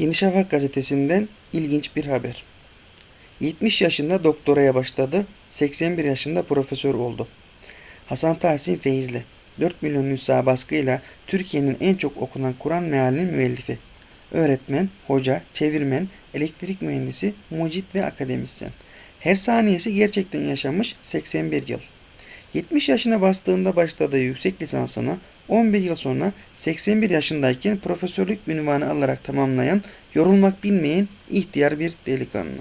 Yeni Şafak gazetesinden ilginç bir haber. 70 yaşında doktoraya başladı, 81 yaşında profesör oldu. Hasan Tahsin Feyzli, 4 milyon nüsha baskıyla Türkiye'nin en çok okunan Kur'an mealinin müellifi. Öğretmen, hoca, çevirmen, elektrik mühendisi, mucit ve akademisyen. Her saniyesi gerçekten yaşamış 81 yıl. 70 yaşına bastığında başladığı yüksek lisansını 11 yıl sonra 81 yaşındayken profesörlük ünvanı alarak tamamlayan, yorulmak bilmeyen ihtiyar bir delikanlı.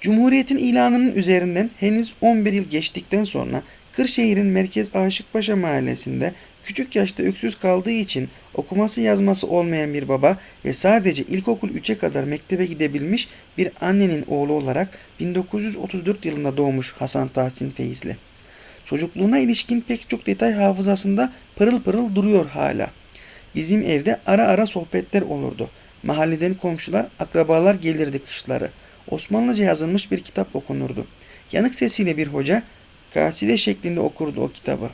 Cumhuriyetin ilanının üzerinden henüz 11 yıl geçtikten sonra Kırşehir'in merkez Aşıkpaşa mahallesinde küçük yaşta öksüz kaldığı için okuması yazması olmayan bir baba ve sadece ilkokul 3'e kadar mektebe gidebilmiş bir annenin oğlu olarak 1934 yılında doğmuş Hasan Tahsin Feyzli. Çocukluğuna ilişkin pek çok detay hafızasında pırıl pırıl duruyor hala. Bizim evde ara ara sohbetler olurdu. Mahalleden komşular, akrabalar gelirdi kışları. Osmanlıca yazılmış bir kitap okunurdu. Yanık sesiyle bir hoca kaside şeklinde okurdu o kitabı.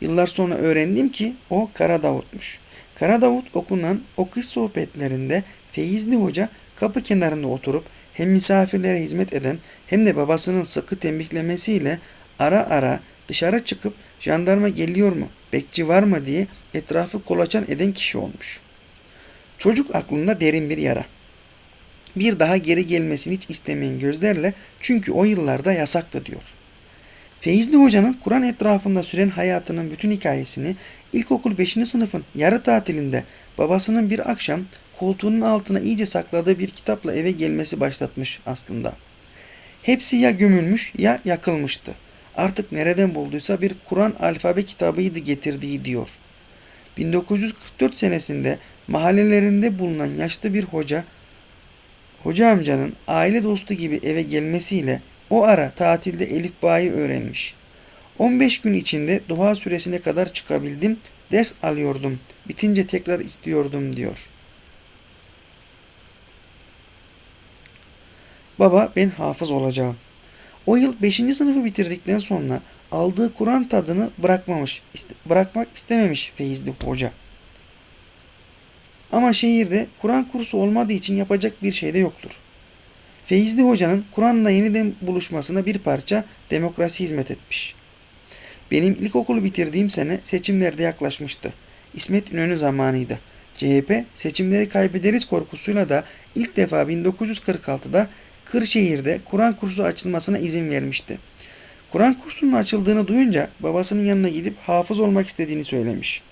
Yıllar sonra öğrendim ki o Kara Davut'muş. Kara Davut okunan o kış sohbetlerinde Feyizli Hoca kapı kenarında oturup hem misafirlere hizmet eden hem de babasının sıkı tembihlemesiyle ara ara dışarı çıkıp jandarma geliyor mu, bekçi var mı diye etrafı kolaçan eden kişi olmuş. Çocuk aklında derin bir yara. Bir daha geri gelmesini hiç istemeyen gözlerle çünkü o yıllarda yasaktı diyor. Feyzli Hoca'nın Kur'an etrafında süren hayatının bütün hikayesini ilkokul 5. sınıfın yarı tatilinde babasının bir akşam koltuğunun altına iyice sakladığı bir kitapla eve gelmesi başlatmış aslında. Hepsi ya gömülmüş ya yakılmıştı. Artık nereden bulduysa bir Kur'an alfabe kitabıydı getirdiği diyor. 1944 senesinde mahallelerinde bulunan yaşlı bir hoca, hoca amcanın aile dostu gibi eve gelmesiyle o ara tatilde Elif Bağ'ı öğrenmiş. 15 gün içinde dua süresine kadar çıkabildim, ders alıyordum, bitince tekrar istiyordum diyor. Baba ben hafız olacağım. O yıl 5. sınıfı bitirdikten sonra aldığı Kur'an tadını bırakmamış, iste, bırakmak istememiş Feyizli Hoca. Ama şehirde Kur'an kursu olmadığı için yapacak bir şey de yoktur. Feyzli Hoca'nın Kur'an'la yeniden buluşmasına bir parça demokrasi hizmet etmiş. Benim ilkokulu bitirdiğim sene seçimlerde yaklaşmıştı. İsmet İnönü zamanıydı. CHP seçimleri kaybederiz korkusuyla da ilk defa 1946'da Kırşehir'de Kur'an kursu açılmasına izin vermişti. Kur'an kursunun açıldığını duyunca babasının yanına gidip hafız olmak istediğini söylemiş.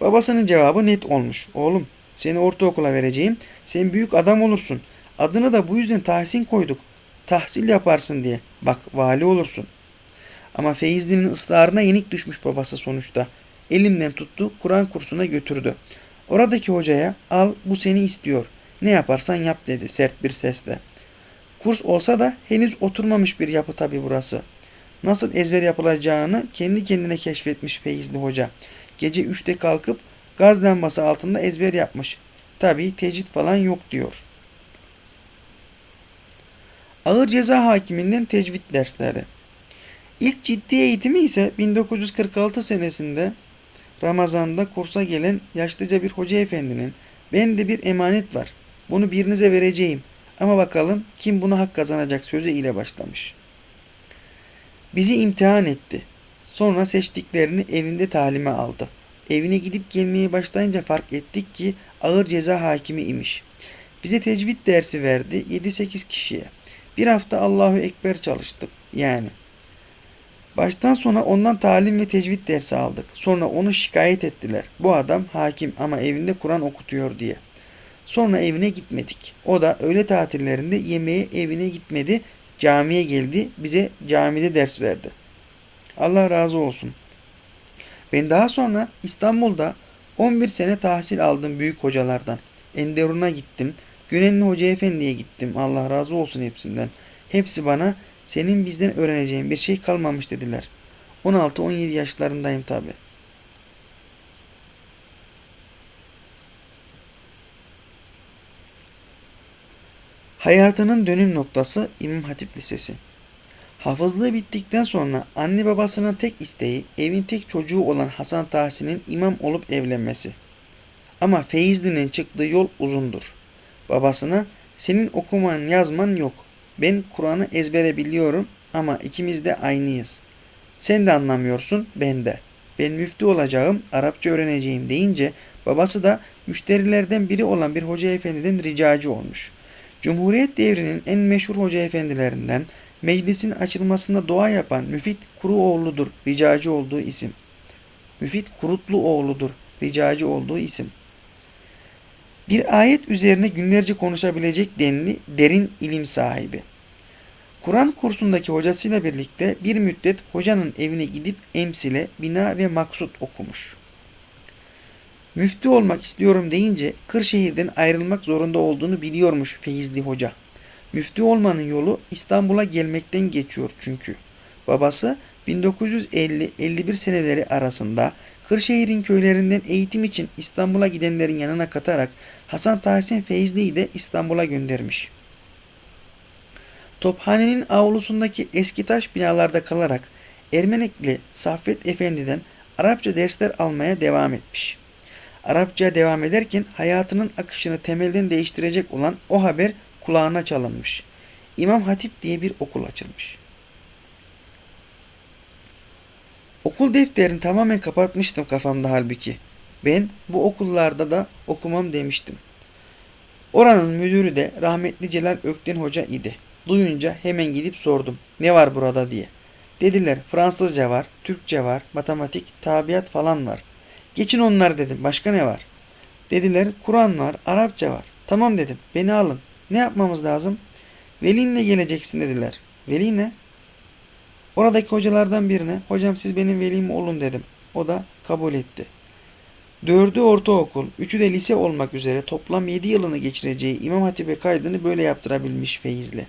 Babasının cevabı net olmuş. Oğlum seni ortaokula vereceğim. Sen büyük adam olursun. Adını da bu yüzden Tahsin koyduk. Tahsil yaparsın diye. Bak vali olursun. Ama Feyzli'nin ısrarına yenik düşmüş babası sonuçta. Elimden tuttu, Kur'an kursuna götürdü. Oradaki hocaya al bu seni istiyor. Ne yaparsan yap dedi sert bir sesle. Kurs olsa da henüz oturmamış bir yapı tabi burası. Nasıl ezber yapılacağını kendi kendine keşfetmiş Feyzli Hoca. Gece üçte kalkıp gaz lambası altında ezber yapmış. Tabi tecrit falan yok diyor. Ağır ceza hakiminden tecvid dersleri. İlk ciddi eğitimi ise 1946 senesinde Ramazan'da kursa gelen yaşlıca bir hoca efendinin bende bir emanet var. Bunu birinize vereceğim. Ama bakalım kim buna hak kazanacak sözü ile başlamış. Bizi imtihan etti. Sonra seçtiklerini evinde talime aldı. Evine gidip gelmeye başlayınca fark ettik ki ağır ceza hakimi imiş. Bize tecvid dersi verdi 7-8 kişiye. Bir hafta Allahu Ekber çalıştık yani. Baştan sona ondan talim ve tecvid dersi aldık. Sonra onu şikayet ettiler. Bu adam hakim ama evinde Kur'an okutuyor diye. Sonra evine gitmedik. O da öğle tatillerinde yemeğe evine gitmedi. Camiye geldi. Bize camide ders verdi. Allah razı olsun. Ben daha sonra İstanbul'da 11 sene tahsil aldım büyük hocalardan. Enderun'a gittim. Günenli Hoca Efendi'ye gittim. Allah razı olsun hepsinden. Hepsi bana senin bizden öğreneceğin bir şey kalmamış dediler. 16-17 yaşlarındayım tabi. Hayatının dönüm noktası İmam Hatip Lisesi. Hafızlığı bittikten sonra anne babasının tek isteği evin tek çocuğu olan Hasan Tahsin'in imam olup evlenmesi. Ama Feyzli'nin çıktığı yol uzundur. Babasına senin okuman yazman yok. Ben Kur'an'ı ezbere biliyorum ama ikimiz de aynıyız. Sen de anlamıyorsun ben de. Ben müftü olacağım, Arapça öğreneceğim deyince babası da müşterilerden biri olan bir hoca efendiden ricacı olmuş. Cumhuriyet devrinin en meşhur hoca efendilerinden meclisin açılmasında dua yapan Müfit Kuruoğlu'dur ricacı olduğu isim. Müfit Kurutluoğlu'dur ricacı olduğu isim. Bir ayet üzerine günlerce konuşabilecek denli derin ilim sahibi. Kur'an kursundaki hocasıyla birlikte bir müddet hocanın evine gidip emsile, bina ve maksut okumuş. Müftü olmak istiyorum deyince Kırşehir'den ayrılmak zorunda olduğunu biliyormuş Feyizli Hoca. Müftü olmanın yolu İstanbul'a gelmekten geçiyor çünkü. Babası 1950-51 seneleri arasında Kırşehir'in köylerinden eğitim için İstanbul'a gidenlerin yanına katarak Hasan Tahsin Feyzli'yi de İstanbul'a göndermiş. Tophanenin avlusundaki eski taş binalarda kalarak Ermenekli Saffet Efendi'den Arapça dersler almaya devam etmiş. Arapçaya devam ederken hayatının akışını temelden değiştirecek olan o haber kulağına çalınmış. İmam Hatip diye bir okul açılmış. Okul defterini tamamen kapatmıştım kafamda halbuki. Ben bu okullarda da okumam demiştim. Oranın müdürü de rahmetli Celal Ökten Hoca idi. Duyunca hemen gidip sordum. Ne var burada diye. Dediler Fransızca var, Türkçe var, matematik, tabiat falan var. Geçin onları dedim. Başka ne var? Dediler Kur'an var, Arapça var. Tamam dedim. Beni alın. Ne yapmamız lazım? Velinle geleceksin dediler. Veli ne? Oradaki hocalardan birine hocam siz benim velim olun dedim. O da kabul etti. Dördü ortaokul, üçü de lise olmak üzere toplam yedi yılını geçireceği İmam Hatip'e kaydını böyle yaptırabilmiş Feyizli.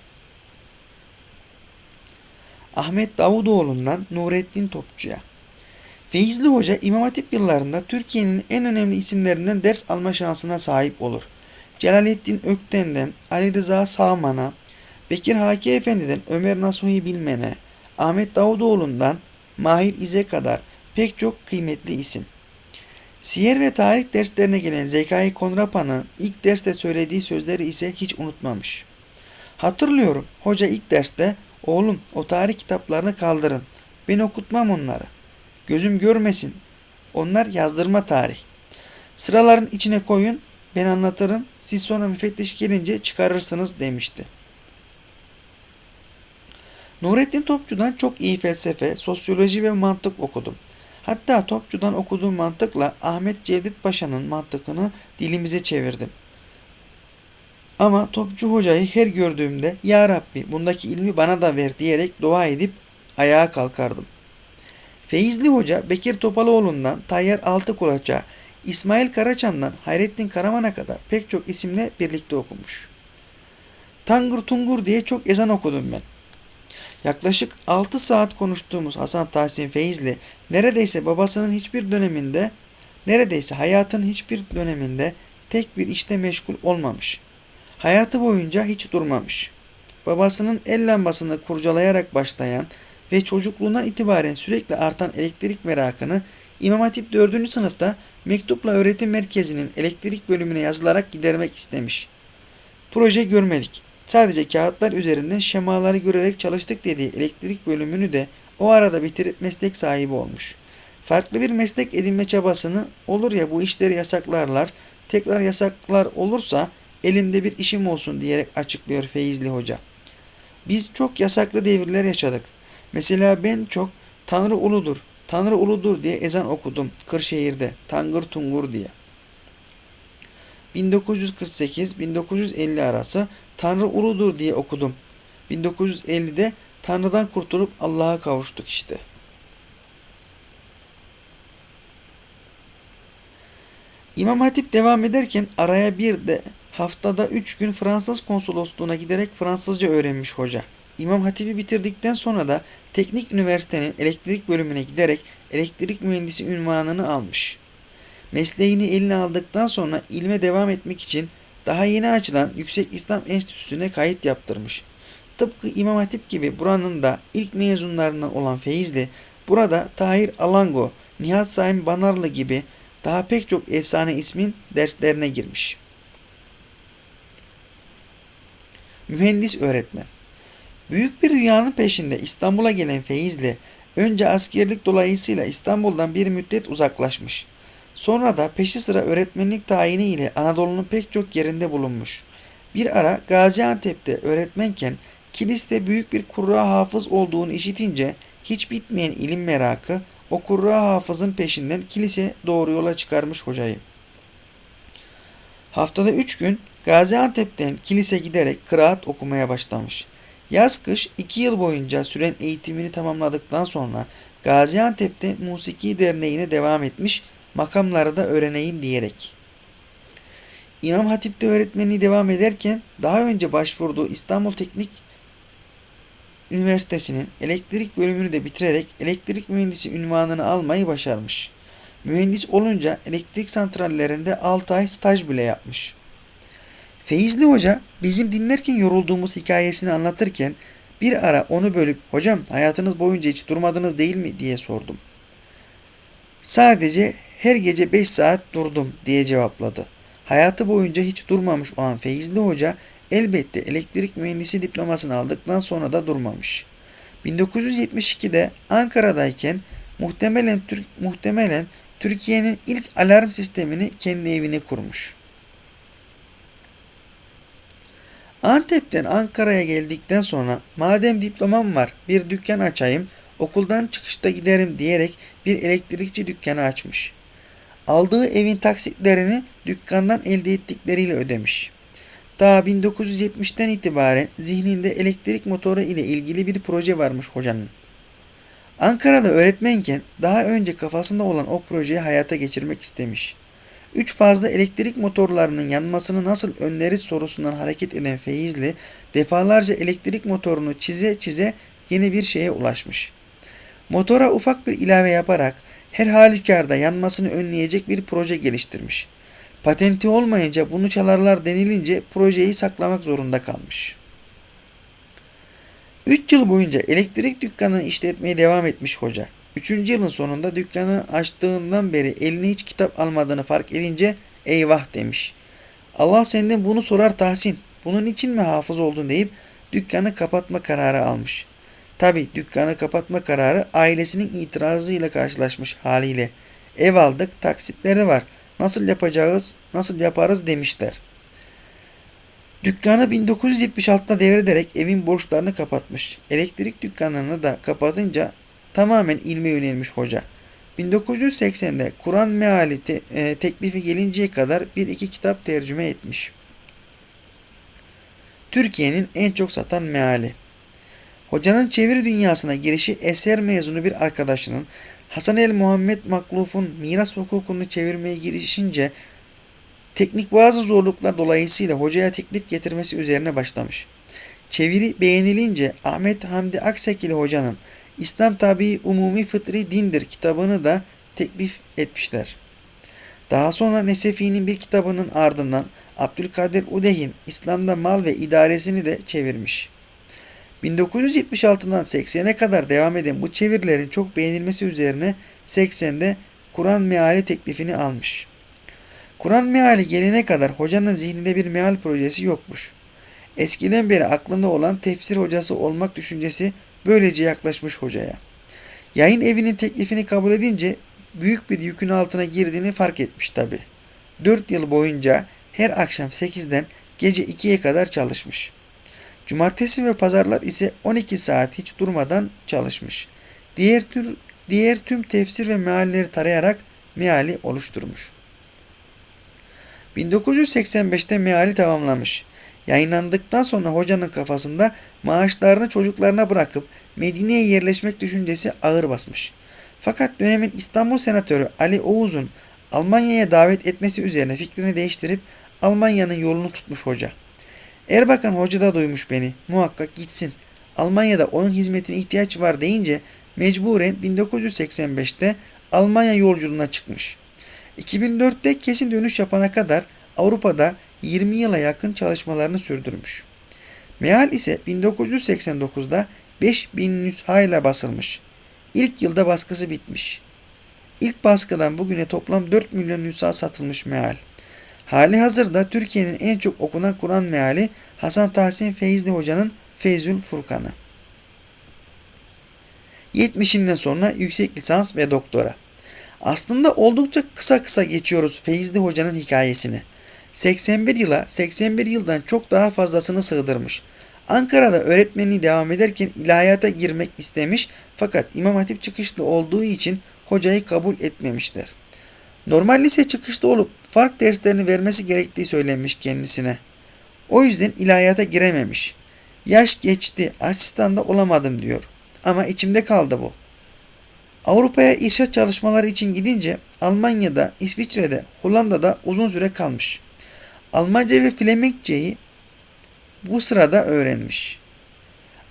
Ahmet Davutoğlu'ndan Nurettin Topçu'ya. Feyizli Hoca İmam Hatip yıllarında Türkiye'nin en önemli isimlerinden ders alma şansına sahip olur. Celalettin Ökten'den Ali Rıza Sağman'a, Bekir Haki Efendi'den Ömer Nasuhi Bilmen'e, Ahmet Davutoğlu'ndan Mahir İz'e kadar pek çok kıymetli isim. Siyer ve tarih derslerine gelen Zekai Konrapan'ın ilk derste söylediği sözleri ise hiç unutmamış. Hatırlıyorum hoca ilk derste oğlum o tarih kitaplarını kaldırın. Ben okutmam onları. Gözüm görmesin. Onlar yazdırma tarih. Sıraların içine koyun ben anlatırım siz sonra müfettiş gelince çıkarırsınız demişti. Nurettin Topçu'dan çok iyi felsefe, sosyoloji ve mantık okudum. Hatta Topçu'dan okuduğum mantıkla Ahmet Cevdet Paşa'nın mantıkını dilimize çevirdim. Ama Topçu Hoca'yı her gördüğümde Ya Rabbi bundaki ilmi bana da ver diyerek dua edip ayağa kalkardım. Feyizli Hoca Bekir Topalıoğlu'ndan Tayyar Altıkulaç'a, İsmail Karaçam'dan Hayrettin Karaman'a kadar pek çok isimle birlikte okumuş. Tangır Tungur diye çok ezan okudum ben. Yaklaşık 6 saat konuştuğumuz Hasan Tahsin Feyzli neredeyse babasının hiçbir döneminde, neredeyse hayatının hiçbir döneminde tek bir işte meşgul olmamış. Hayatı boyunca hiç durmamış. Babasının el lambasını kurcalayarak başlayan ve çocukluğundan itibaren sürekli artan elektrik merakını İmam Hatip 4. sınıfta mektupla öğretim merkezinin elektrik bölümüne yazılarak gidermek istemiş. Proje görmedik. Sadece kağıtlar üzerinden şemaları görerek çalıştık dediği elektrik bölümünü de o arada bitirip meslek sahibi olmuş. Farklı bir meslek edinme çabasını olur ya bu işleri yasaklarlar, tekrar yasaklar olursa elimde bir işim olsun diyerek açıklıyor Feyizli Hoca. Biz çok yasaklı devirler yaşadık. Mesela ben çok Tanrı uludur, Tanrı uludur diye ezan okudum Kırşehir'de, Tangır Tungur diye. 1948-1950 arası Tanrı uludur diye okudum. 1950'de Tanrı'dan kurtulup Allah'a kavuştuk işte. İmam Hatip devam ederken araya bir de haftada 3 gün Fransız konsolosluğuna giderek Fransızca öğrenmiş hoca. İmam Hatip'i bitirdikten sonra da Teknik Üniversitenin elektrik bölümüne giderek elektrik mühendisi ünvanını almış. Mesleğini eline aldıktan sonra ilme devam etmek için daha yeni açılan Yüksek İslam Enstitüsü'ne kayıt yaptırmış. Tıpkı İmam Hatip gibi buranın da ilk mezunlarından olan Feyzli, burada Tahir Alango, Nihat Saim Banarlı gibi daha pek çok efsane ismin derslerine girmiş. Mühendis öğretmen Büyük bir rüyanın peşinde İstanbul'a gelen Feyzli, önce askerlik dolayısıyla İstanbul'dan bir müddet uzaklaşmış. Sonra da peşi sıra öğretmenlik tayini ile Anadolu'nun pek çok yerinde bulunmuş. Bir ara Gaziantep'te öğretmenken Kilis'te büyük bir kurra hafız olduğunu işitince hiç bitmeyen ilim merakı o kurra hafızın peşinden kilise doğru yola çıkarmış hocayı. Haftada üç gün Gaziantep'ten kilise giderek kıraat okumaya başlamış. Yaz kış iki yıl boyunca süren eğitimini tamamladıktan sonra Gaziantep'te Musiki Derneği'ne devam etmiş, makamları da öğreneyim diyerek. İmam Hatip'te öğretmenliği devam ederken daha önce başvurduğu İstanbul Teknik Üniversitesi'nin elektrik bölümünü de bitirerek elektrik mühendisi ünvanını almayı başarmış. Mühendis olunca elektrik santrallerinde 6 ay staj bile yapmış. Feyizli Hoca bizim dinlerken yorulduğumuz hikayesini anlatırken bir ara onu bölüp hocam hayatınız boyunca hiç durmadınız değil mi diye sordum. Sadece her gece 5 saat durdum diye cevapladı. Hayatı boyunca hiç durmamış olan Feyizli Hoca elbette elektrik mühendisi diplomasını aldıktan sonra da durmamış. 1972'de Ankara'dayken muhtemelen muhtemelen Türkiye'nin ilk alarm sistemini kendi evine kurmuş. Antep'ten Ankara'ya geldikten sonra madem diplomam var bir dükkan açayım okuldan çıkışta giderim diyerek bir elektrikçi dükkanı açmış. Aldığı evin taksitlerini dükkandan elde ettikleriyle ödemiş. Daha 1970'ten itibaren zihninde elektrik motoru ile ilgili bir proje varmış hocanın. Ankara'da öğretmenken daha önce kafasında olan o projeyi hayata geçirmek istemiş. Üç fazla elektrik motorlarının yanmasını nasıl önleriz sorusundan hareket eden Feyizli defalarca elektrik motorunu çize çize yeni bir şeye ulaşmış. Motora ufak bir ilave yaparak her halükarda yanmasını önleyecek bir proje geliştirmiş. Patenti olmayınca bunu çalarlar denilince projeyi saklamak zorunda kalmış. 3 yıl boyunca elektrik dükkanını işletmeye devam etmiş hoca. 3. yılın sonunda dükkanı açtığından beri eline hiç kitap almadığını fark edince eyvah demiş. Allah senden bunu sorar Tahsin. Bunun için mi hafız oldun deyip dükkanı kapatma kararı almış. Tabi dükkanı kapatma kararı ailesinin itirazıyla karşılaşmış haliyle. Ev aldık, taksitleri var. Nasıl yapacağız, nasıl yaparız demişler. Dükkanı 1976'da devrederek evin borçlarını kapatmış. Elektrik dükkanını da kapatınca tamamen ilme yönelmiş hoca. 1980'de Kur'an meali te, e, teklifi gelinceye kadar bir iki kitap tercüme etmiş. Türkiye'nin en çok satan meali. Hocanın çeviri dünyasına girişi eser mezunu bir arkadaşının Hasan el Muhammed Makluf'un miras hukukunu çevirmeye girişince teknik bazı zorluklar dolayısıyla hocaya teklif getirmesi üzerine başlamış. Çeviri beğenilince Ahmet Hamdi Aksekili hocanın İslam Tabi Umumi Fıtri Dindir kitabını da teklif etmişler. Daha sonra Nesefi'nin bir kitabının ardından Abdülkadir Udeh'in İslam'da mal ve idaresini de çevirmiş. 1976'dan 80'e kadar devam eden bu çevirilerin çok beğenilmesi üzerine 80'de Kur'an meali teklifini almış. Kur'an meali gelene kadar hocanın zihninde bir meal projesi yokmuş. Eskiden beri aklında olan tefsir hocası olmak düşüncesi böylece yaklaşmış hocaya. Yayın evinin teklifini kabul edince büyük bir yükün altına girdiğini fark etmiş tabi. 4 yıl boyunca her akşam 8'den gece 2'ye kadar çalışmış. Cumartesi ve pazarlar ise 12 saat hiç durmadan çalışmış. Diğer tür diğer tüm tefsir ve mealleri tarayarak meali oluşturmuş. 1985'te meali tamamlamış. Yayınlandıktan sonra hocanın kafasında maaşlarını çocuklarına bırakıp Medine'ye yerleşmek düşüncesi ağır basmış. Fakat dönemin İstanbul Senatörü Ali Oğuz'un Almanya'ya davet etmesi üzerine fikrini değiştirip Almanya'nın yolunu tutmuş hoca. Erbakan hoca da duymuş beni. Muhakkak gitsin. Almanya'da onun hizmetine ihtiyaç var deyince mecburen 1985'te Almanya yolculuğuna çıkmış. 2004'te kesin dönüş yapana kadar Avrupa'da 20 yıla yakın çalışmalarını sürdürmüş. Meal ise 1989'da 5000 nüshayla basılmış. İlk yılda baskısı bitmiş. İlk baskıdan bugüne toplam 4 milyon nüsha satılmış meal. Hali hazırda Türkiye'nin en çok okunan Kur'an meali Hasan Tahsin Feyzli Hoca'nın Feyzül Furkan'ı. 70'inden sonra yüksek lisans ve doktora. Aslında oldukça kısa kısa geçiyoruz Feyzli Hoca'nın hikayesini. 81 yıla 81 yıldan çok daha fazlasını sığdırmış. Ankara'da öğretmenliği devam ederken ilahiyata girmek istemiş fakat İmam Hatip çıkışlı olduğu için hocayı kabul etmemişler. Normal lise çıkışlı olup fark derslerini vermesi gerektiği söylenmiş kendisine. O yüzden ilahiyata girememiş. Yaş geçti, asistan da olamadım diyor. Ama içimde kaldı bu. Avrupa'ya irşat çalışmaları için gidince Almanya'da, İsviçre'de, Hollanda'da uzun süre kalmış. Almanca ve Flemenkçeyi bu sırada öğrenmiş.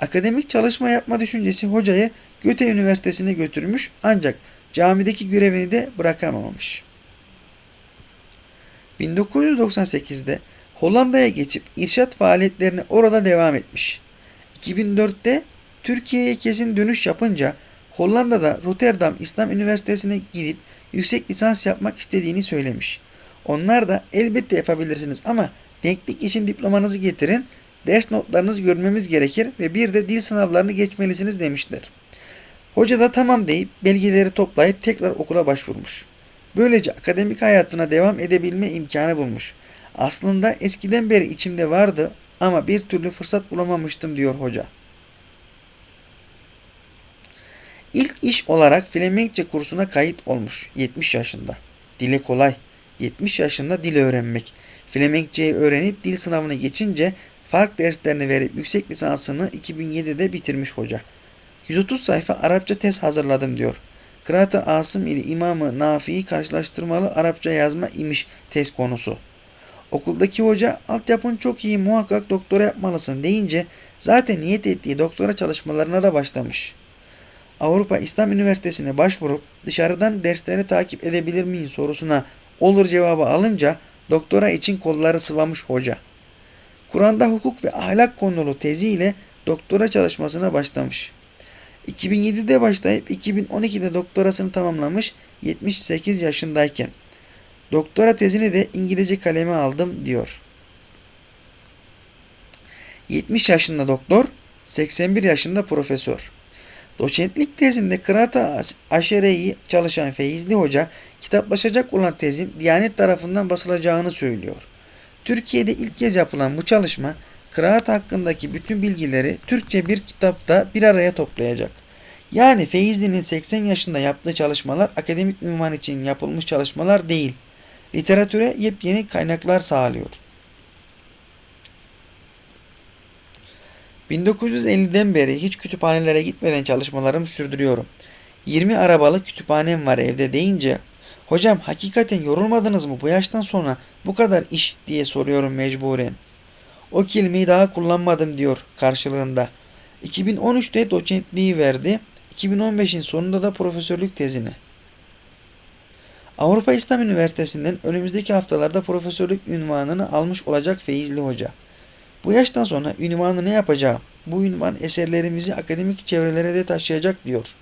Akademik çalışma yapma düşüncesi hocayı Göte Üniversitesi'ne götürmüş ancak camideki görevini de bırakamamış. 1998'de Hollanda'ya geçip irşat faaliyetlerine orada devam etmiş. 2004'te Türkiye'ye kesin dönüş yapınca Hollanda'da Rotterdam İslam Üniversitesi'ne gidip yüksek lisans yapmak istediğini söylemiş. Onlar da elbette yapabilirsiniz ama denklik için diplomanızı getirin, ders notlarınızı görmemiz gerekir ve bir de dil sınavlarını geçmelisiniz demişler. Hoca da tamam deyip belgeleri toplayıp tekrar okula başvurmuş. Böylece akademik hayatına devam edebilme imkanı bulmuş. Aslında eskiden beri içimde vardı ama bir türlü fırsat bulamamıştım diyor hoca. İlk iş olarak Flemenkçe kursuna kayıt olmuş 70 yaşında. Dile kolay. 70 yaşında dil öğrenmek. Flemenkçeyi öğrenip dil sınavına geçince fark derslerini verip yüksek lisansını 2007'de bitirmiş hoca. 130 sayfa Arapça tez hazırladım diyor. Kıraat-ı Asım ile İmamı Nafi'yi karşılaştırmalı Arapça yazma imiş tez konusu. Okuldaki hoca altyapın çok iyi muhakkak doktora yapmalısın deyince zaten niyet ettiği doktora çalışmalarına da başlamış. Avrupa İslam Üniversitesi'ne başvurup dışarıdan dersleri takip edebilir miyim sorusuna olur cevabı alınca doktora için kolları sıvamış hoca. Kur'an'da hukuk ve ahlak konulu teziyle doktora çalışmasına başlamış. 2007'de başlayıp 2012'de doktorasını tamamlamış 78 yaşındayken. Doktora tezini de İngilizce kaleme aldım diyor. 70 yaşında doktor, 81 yaşında profesör. Doçentlik tezinde Kıraat-ı Aşere'yi çalışan Feyizli Hoca, kitaplaşacak olan tezin Diyanet tarafından basılacağını söylüyor. Türkiye'de ilk kez yapılan bu çalışma, kıraat hakkındaki bütün bilgileri Türkçe bir kitapta bir araya toplayacak. Yani Feyzli'nin 80 yaşında yaptığı çalışmalar akademik ünvan için yapılmış çalışmalar değil. Literatüre yepyeni kaynaklar sağlıyor. 1950'den beri hiç kütüphanelere gitmeden çalışmalarımı sürdürüyorum. 20 arabalı kütüphanem var evde deyince hocam hakikaten yorulmadınız mı bu yaştan sonra bu kadar iş diye soruyorum mecburen. O kelimeyi daha kullanmadım diyor karşılığında. 2013'te doçentliği verdi. 2015'in sonunda da profesörlük tezini. Avrupa İslam Üniversitesi'nden önümüzdeki haftalarda profesörlük ünvanını almış olacak Feyizli Hoca. Bu yaştan sonra ünvanı ne yapacağım? Bu ünvan eserlerimizi akademik çevrelere de taşıyacak diyor.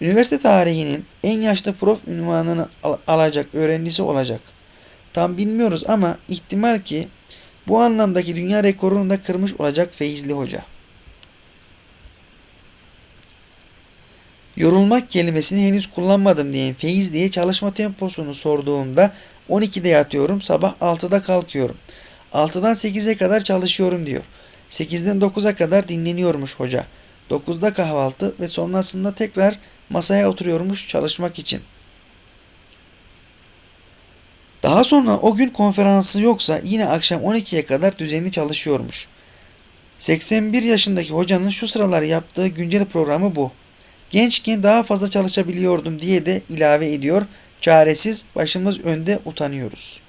Üniversite tarihinin en yaşlı prof ünvanını al alacak öğrencisi olacak. Tam bilmiyoruz ama ihtimal ki bu anlamdaki dünya rekorunu da kırmış olacak Feyizli Hoca. Yorulmak kelimesini henüz kullanmadım diyen Feyiz diye çalışma temposunu sorduğumda 12'de yatıyorum, sabah 6'da kalkıyorum. 6'dan 8'e kadar çalışıyorum diyor. 8'den 9'a kadar dinleniyormuş hoca. 9'da kahvaltı ve sonrasında tekrar masaya oturuyormuş çalışmak için. Daha sonra o gün konferansı yoksa yine akşam 12'ye kadar düzenli çalışıyormuş. 81 yaşındaki hocanın şu sıralar yaptığı güncel programı bu. Gençken daha fazla çalışabiliyordum diye de ilave ediyor. Çaresiz başımız önde utanıyoruz.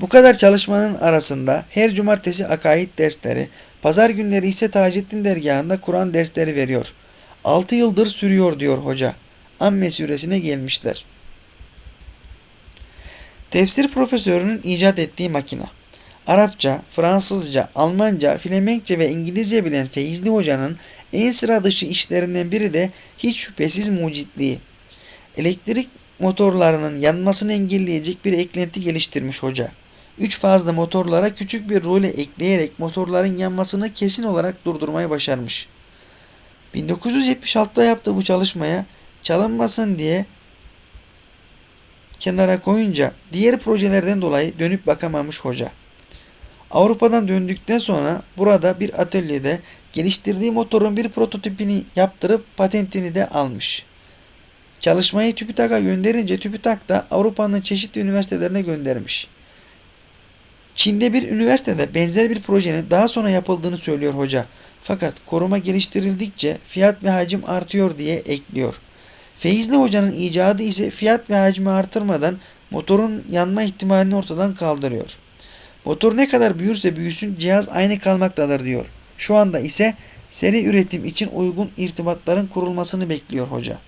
Bu kadar çalışmanın arasında her cumartesi akaid dersleri, pazar günleri ise Taceddin dergahında Kur'an dersleri veriyor. 6 yıldır sürüyor diyor hoca. Amme suresine gelmişler. Tefsir profesörünün icat ettiği makine. Arapça, Fransızca, Almanca, Flemenkçe ve İngilizce bilen Feyzli Hoca'nın en sıra dışı işlerinden biri de hiç şüphesiz mucitliği. Elektrik motorlarının yanmasını engelleyecek bir eklenti geliştirmiş hoca. Üç fazla motorlara küçük bir role ekleyerek motorların yanmasını kesin olarak durdurmayı başarmış. 1976'da yaptığı bu çalışmaya çalınmasın diye kenara koyunca diğer projelerden dolayı dönüp bakamamış hoca. Avrupa'dan döndükten sonra burada bir atölyede geliştirdiği motorun bir prototipini yaptırıp patentini de almış. Çalışmayı TÜBİTAK'a gönderince TÜBİTAK da Avrupa'nın çeşitli üniversitelerine göndermiş. Çin'de bir üniversitede benzer bir projenin daha sonra yapıldığını söylüyor hoca. Fakat koruma geliştirildikçe fiyat ve hacim artıyor diye ekliyor. Feyzli Hoca'nın icadı ise fiyat ve hacmi artırmadan motorun yanma ihtimalini ortadan kaldırıyor. Motor ne kadar büyürse büyüsün cihaz aynı kalmaktadır diyor. Şu anda ise seri üretim için uygun irtibatların kurulmasını bekliyor hoca.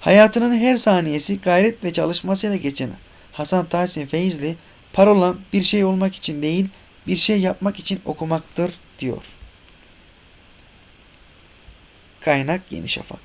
Hayatının her saniyesi gayret ve çalışmasıyla geçen Hasan Tahsin Feyzli, parola bir şey olmak için değil, bir şey yapmak için okumaktır diyor. Kaynak Yeni Şafak